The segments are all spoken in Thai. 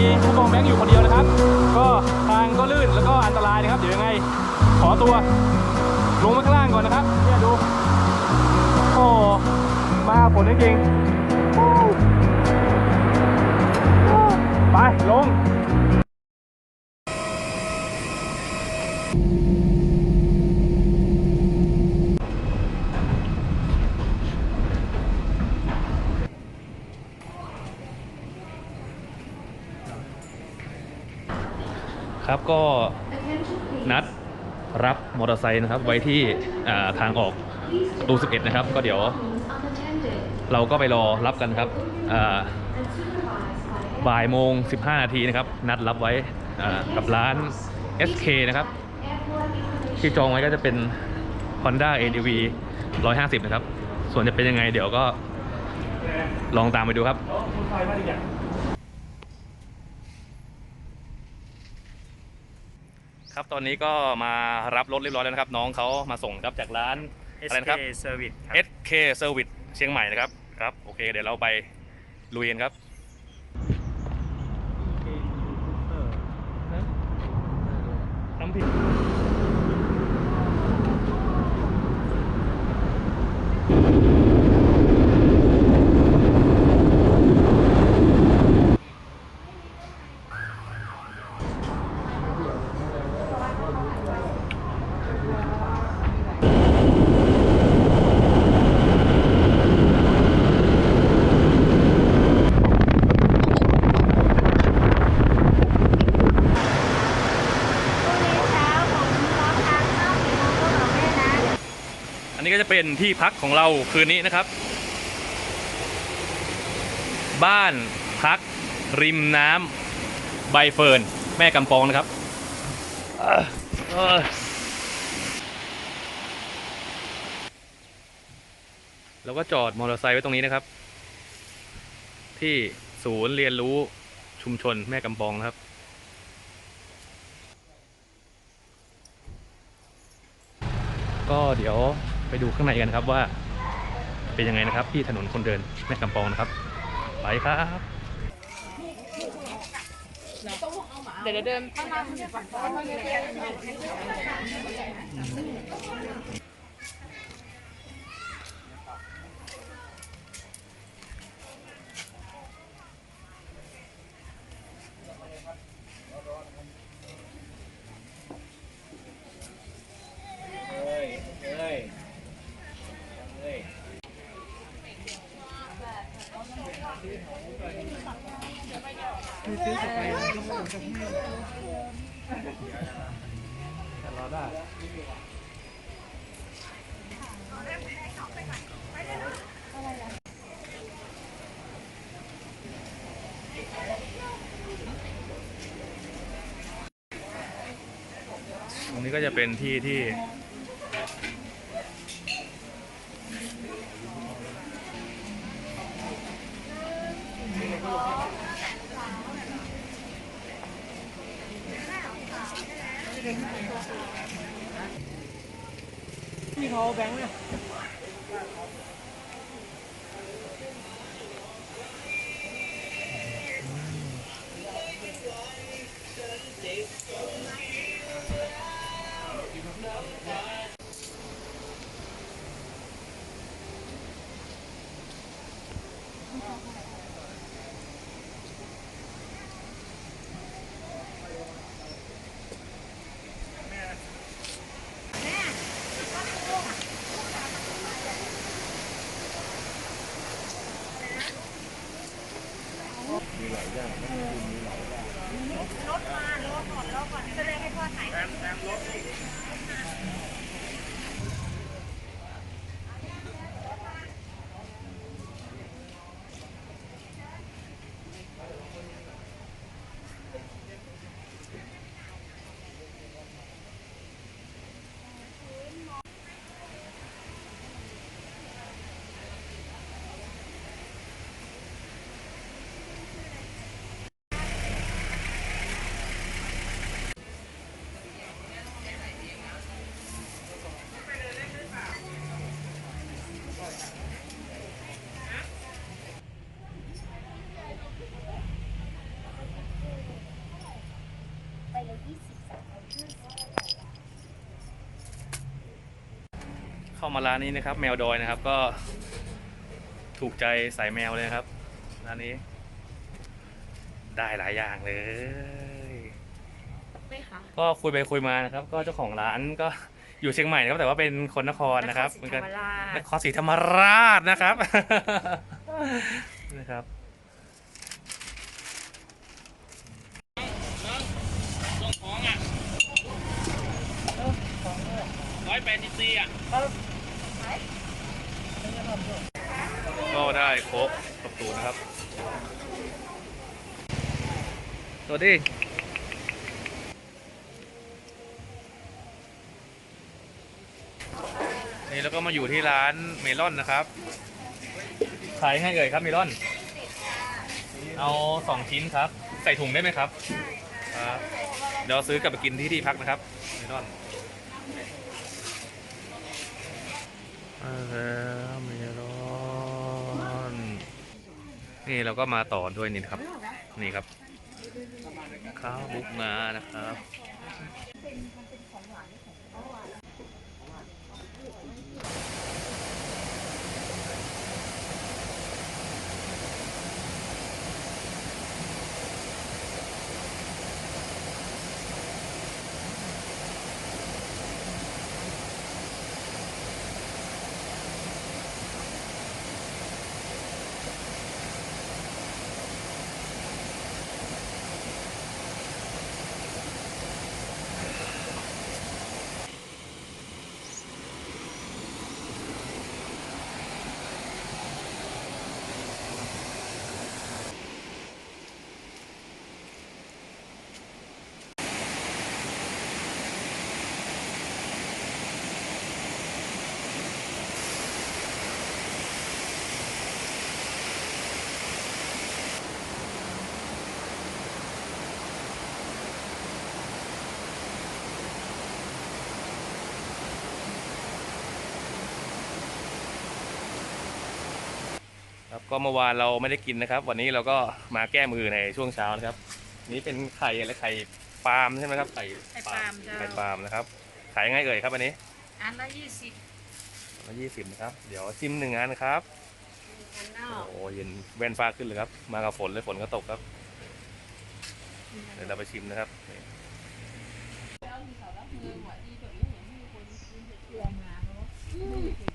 มีผู้กองแบงค์อยู่คนเดียวนะครับ ก็ทางก็ลื่นแล้วก็อันตรายนะครับ เดี๋ยวยังไงขอตัวลงมาข้างล่างก่อนนะครับเนี่ยดู โอ้มาฝนจริงๆไปลง ครับก็นัดรับมอเตอร์ไซค์นะครับไว้ที่ทางออกประตู 11 นะครับ ก็เดี๋ยว เราก็ไปรอรับกันครับบ่ายโมง 15 นาทีนะครับ นัดรับไว้กับร้าน SK นะครับ ที่จองไว้ก็จะเป็น Honda ADV 150 นะครับ ส่วนจะเป็นยังไงเดี๋ยวก็ลองตามไปดูครับ ครับตอนนี้ก็มารับรถเรียบร้อยแล้วนะครับ น้องเขามาส่งครับจากร้าน อะไรนะครับ SK Service ครับ SK Service เชียงใหม่นะครับครับโอเคเดี๋ยวเราไปลุยกันครับทำผิด เป็นที่พักของเราคืนนี้นะครับ บ้านพักริมน้ำใบเฟิร์นแม่กำปองนะครับเอ่อเอ่อแล้วก็จอดมอเตอร์ไซค์ไว้ตรงนี้นะครับ ที่ศูนย์เรียนรู้ชุมชนแม่กำปองนะครับก็เดี๋ยว ไปดูข้างในกันครับว่าเป็นยังไงนะครับ ที่ถนนคนเดินแม่กำปองนะครับ ไปครับเดี๋ยวเดินข้างหน้า ตรงนี้ก็จะเป็นที่ที่ พี่เขาแมาร้านนี้นะครับ แมวดอยนะครับ ก็ ถูกใจสายแมวเลยนะครับร้านนี้ ได้หลายอย่างเลยไม่ค่ะก็คุยไปคุยมานะครับ ก็เจ้าของร้านก็อยู่เชียงใหม่นะครับแต่ว่าเป็นคนนครนะครับเหเหมืมืออนนกักันนนนครศรีธรรมราชนะครับนะครับร้อยแปดสิบสี่อะ ก็ได้โค้กกับตูนะครับ สวัสดีนี่แล้วก็มาอยู่ที่ร้านเมลอนนะครับ ขายให้เอ่ยครับเมลอน เอาสองชิ้นครับ ใส่ถุงได้ไหมครับ ครับ เดี๋ยวซื้อกลับไปกินที่ที่พักนะครับ เมลอนมาแล้วเมลอน นี่เราก็มาต่อด้วยนี่นะครับนี่ครับข้าวบุกงานะครับ ก็เมื่อวานเราไม่ได้กินนะครับ วันนี้เราก็มาแก้มือในช่วงเช้านะครับ นี่เป็นไข่อะไรไข่ปาล์มใช่ไหมครับไข่ไข่ปาล์มเจ้าไข่ปาล์มนะครับขายยังไงเอ่ยครับอันนี้อันละยี่สิบมายี่สิบนะครับเดี๋ยวชิมหนึ่งอันครับอันนโอ้อกโหเย็นแว่นฟ้าขึ้นเลยครับ มากับฝนเลยฝนก็ตกครับเดี๋ยวเราไปชิมนะครับนี่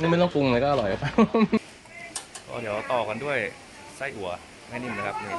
นี่ไม่ต้องปรุงเลยก็อร่อยครับ ก็เดี๋ยวต่อกันด้วยไส้อั่วให้นิ่มนะครับนี่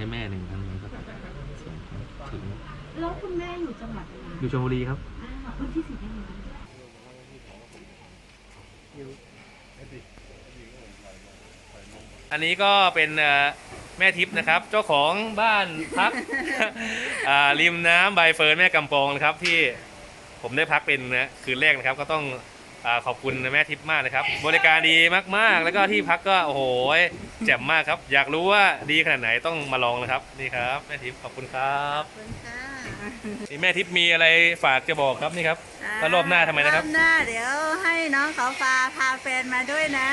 ให้แม่หนึ่งครั้งนะครับส่งถึงแล้วคุณแม่อยู่จังหวัดอะไรอยู่ชลบุรีครับอ่าพื้นที่สีแดงอันนี้ก็เป็นเอ่อแม่ทิพย์นะครับ เจ้าของบ้านพักอ่าริมน้ำใบเฟิร์นแม่กำปองนะครับที่ผมได้พักเป็นนะคืนแรกนะครับ ก็ต้องอา ขอบคุณแม่ทิพย์มากนะครับ บริการดีมากๆ แล้วก็ที่พักก็โอ้โหแจ่มมากครับ อยากรู้ว่าดีขนาดไหนต้องมาลองนะครับนี่ครับแม่ทิพย์ขอบคุณครับขอบคุณค่ะนี่แม่ทิพย์มีอะไรฝากจะบอกครับนี่ครับแล้วรอบหน้าทำไมนะครับรอบหน้าเดี๋ยวให้น้องเขาพาพาแฟนมาด้วยนะ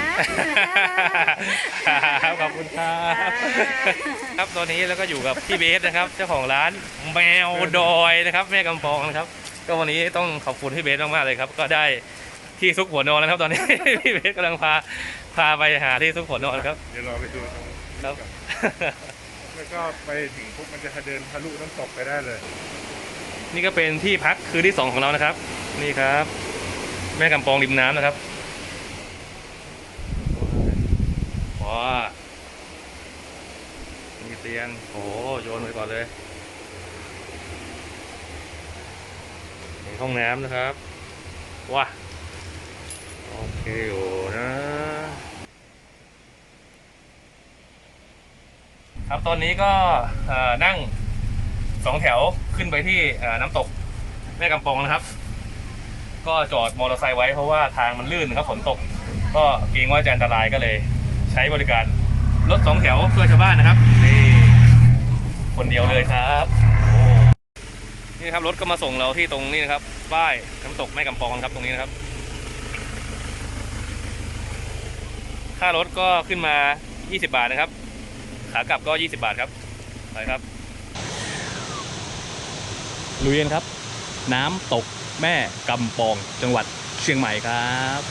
ครับขอบคุณครับครับตอนนี้แล้วก็อยู่กับพี่เบสนะครับ เจ้าของร้านแมวดอยนะครับ แม่กำปองนะครับ ก็วันนี้ต้องขอบคุณพี่เบสมากๆเลยครับ ก็ได้ ที่ซุกหัวนอนแล้วครับตอนนี้ พี่เบสกำลังพาพาไปหาที่ซุกหัวนอนครับ เดี๋ยวเราไปดูตรงครับแล้วก็ไปถึงปุ๊บมันจะเดินทะลุน้ำตกไปได้เลย นี่ก็เป็นที่พักคืนที่สองของเรานะครับ นี่ครับ แม่กำปองริมน้ำนะครับว้าตียงโอ้โหโยนไปก่อนเลยนี่ห้องน้ำนะครับว้าโอเคอยู่นะ ครับตอนนี้ก็นั่งสองแถวขึ้นไปที่น้ำตกแม่กำปองนะครับ ก็จอดมอเตอร์ไซค์ไว้เพราะว่าทางมันลื่นครับฝนตก ก็เกรงว่าจะอันตรายก็เลย ใช้บริการรถสองแถวเพื่อชาวบ้านนะครับนี่คนเดียวเลยครับนี่ครับรถก็มาส่งเราที่ตรงนี้นะครับป้ายน้ำตกแม่กำปองครับตรงนี้นะครับ ค่ารถก็ขึ้นมา 20 บาทนะครับ ขากลับก็ 20 บาทครับ ไปครับ ลุยกันครับ น้ำตกแม่กำปองจังหวัดเชียงใหม่ครับ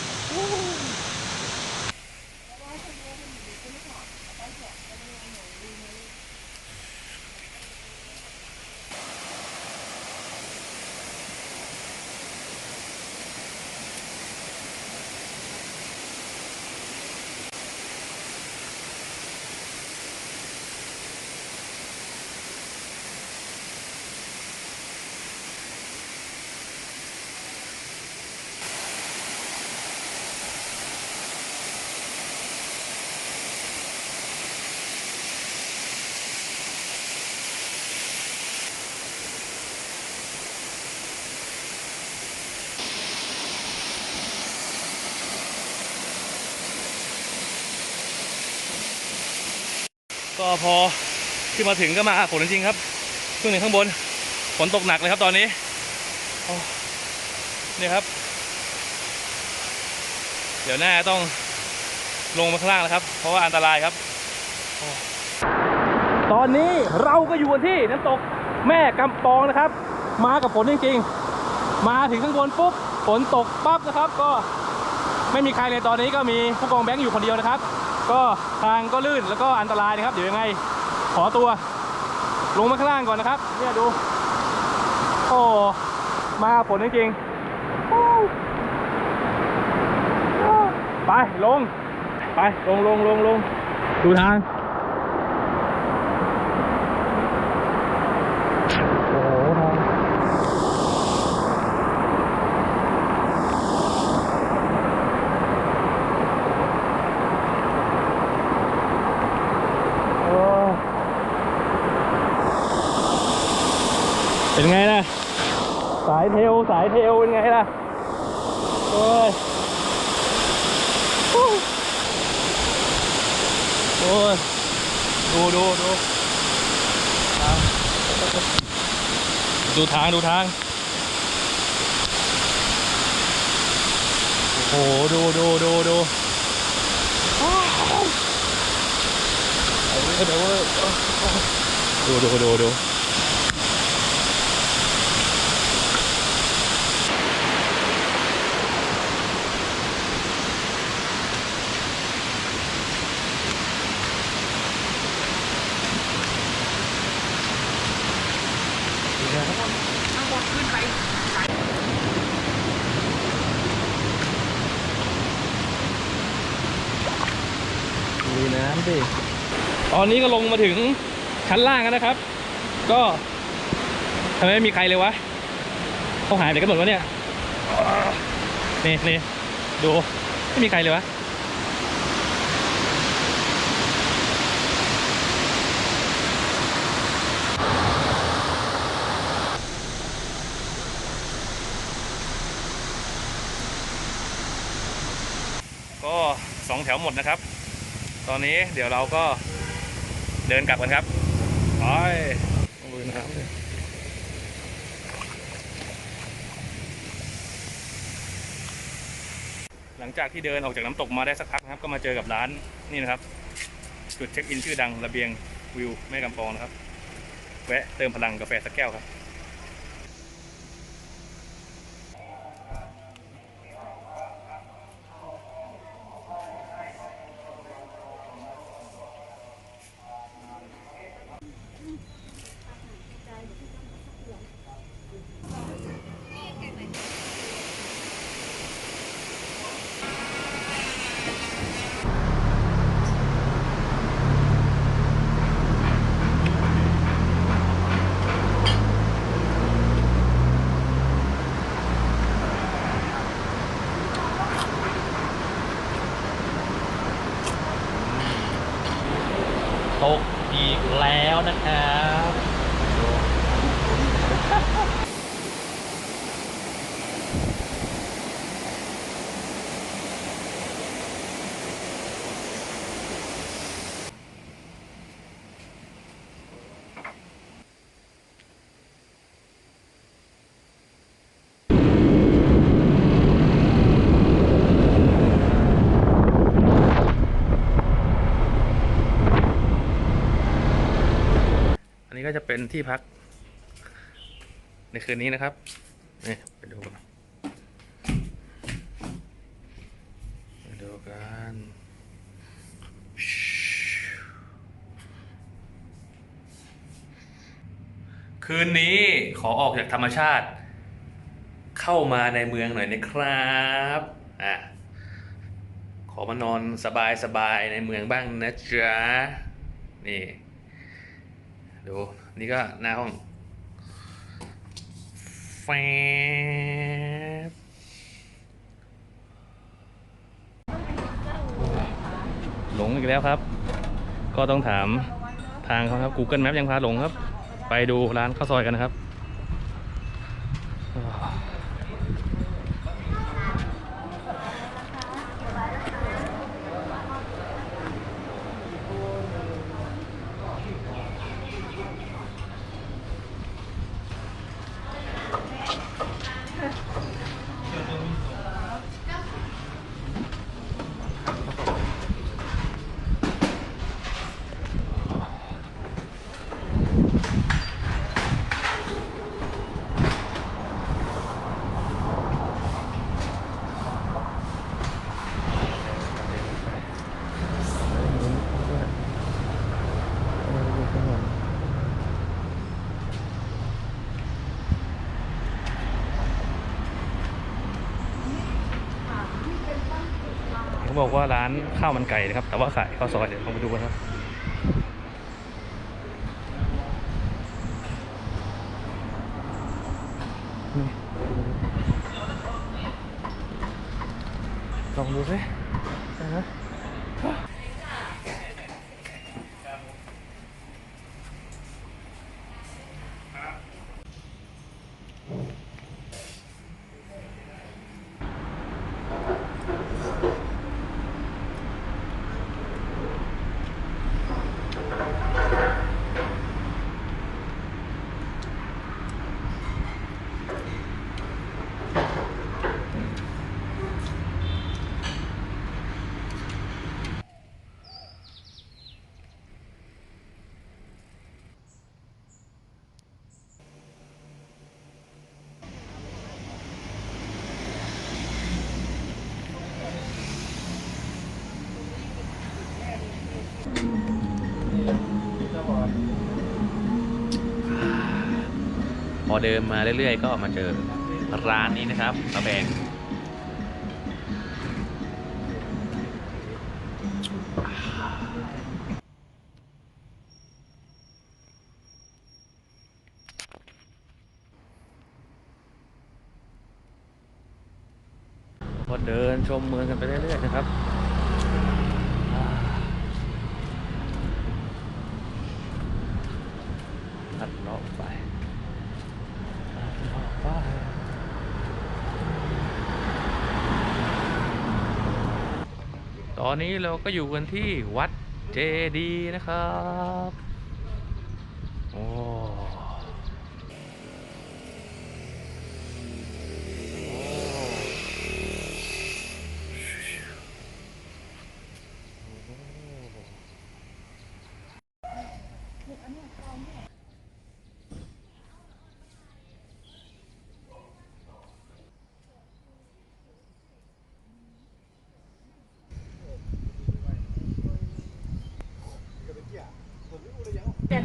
ก็พอขึ้นมาถึงก็มาฝนจริงครับขึ้นถึงข้างบนฝนตกหนักเลยครับตอนนี้โอ้นี่ครับ เดี๋ยวหน้าต้องลงมาข้างล่างแล้วครับ เพราะว่าอันตรายครับอตอนนี้เราก็อยู่กันที่น้ำตกแม่กำปองนะครับ มากับฝนจริงๆ มาถึงข้างบนปุ๊บฝนตกปั๊บนะครับ ก็ไม่มีใครเลยตอนนี้ก็มีผู้กองแบงค์อยู่คนเดียวนะครับ ก็ทางก็ลื่นแล้วก็อันตรายนะครับ เดี๋ยวยังไงขอตัวลงมาข้างล่างก่อนนะครับ เนี่ยดู โอ้มาฝนจริงไปลง ไปลงลงลงลงดูทาง โอ้โหทางโอ้เป็นไงล่ะ สายเทลสาย เทลเป็นไงล่ะโอ้ยโอ้ยดูดูดูทางดูทางดูทาง โอ้โหดูดูดูดูว้าวเอาเว้ยเอาเว้ยดูดูดูดู ข้างบนขึ้นไป ดู น้ำสิตอนนี้ก็ลงมาถึงชั้นล่างแล้วนะครับ ก็ทำไมไม่มีใครเลยวะเขาหายไปกันหมดวะเนี่ยนี่นี่ดูไม่มีใครเลยวะก็สองแถวหมดนะครับ ตอนนี้เดี๋ยวเราก็เดินกลับกันครับ ไปลุยน้ำเลยหลังจากที่เดินออกจากน้ำตกมาได้สักพักนะครับ ก็มาเจอกับร้านนี่นะครับ จุดเช็คอินชื่อดังระเบียงวิวแม่กำปองนะครับ แวะเติมพลังกาแฟสักแก้วครับ เป็นที่พัก ในคืนนี้นะครับนี่ไปดูกันไปดูกันคืนนี้ขอออกจากธรรมชาติ เข้ามาในเมืองหน่อยนะครับอะขอมานอนสบายๆในเมืองบ้างนะจ๊ะนี่ ดู นี่ก็หน้าห้องแฟบหลงอีกแล้วครับ ก็ต้องถามทางเขาครับ Google Map ยังพาหลงครับ ไปดูร้านข้าวซอยกันนะครับ เขา บอกว่าร้านข้าวมันไก่นะครับ แต่ว่าขายข้าวซอยเดี๋ยวลองไปดูกันครับลองดูสินะ อเดินมาเรื่อยๆ ก็มาเจอร้านนี้นะครับตะแบงก็เดินชมเมืองกันไปเรื่อยๆนะครับ ลัดเลาะไปลัดเลาะไป ต อนนี้เราก็อยู่กันที่วัดเจดีย์นะครับ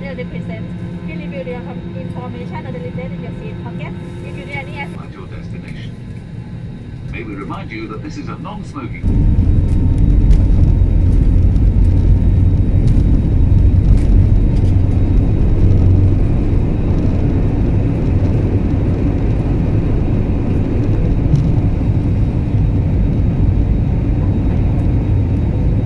information on the seat if you at your destination. May we remind you that this is a non-smoking...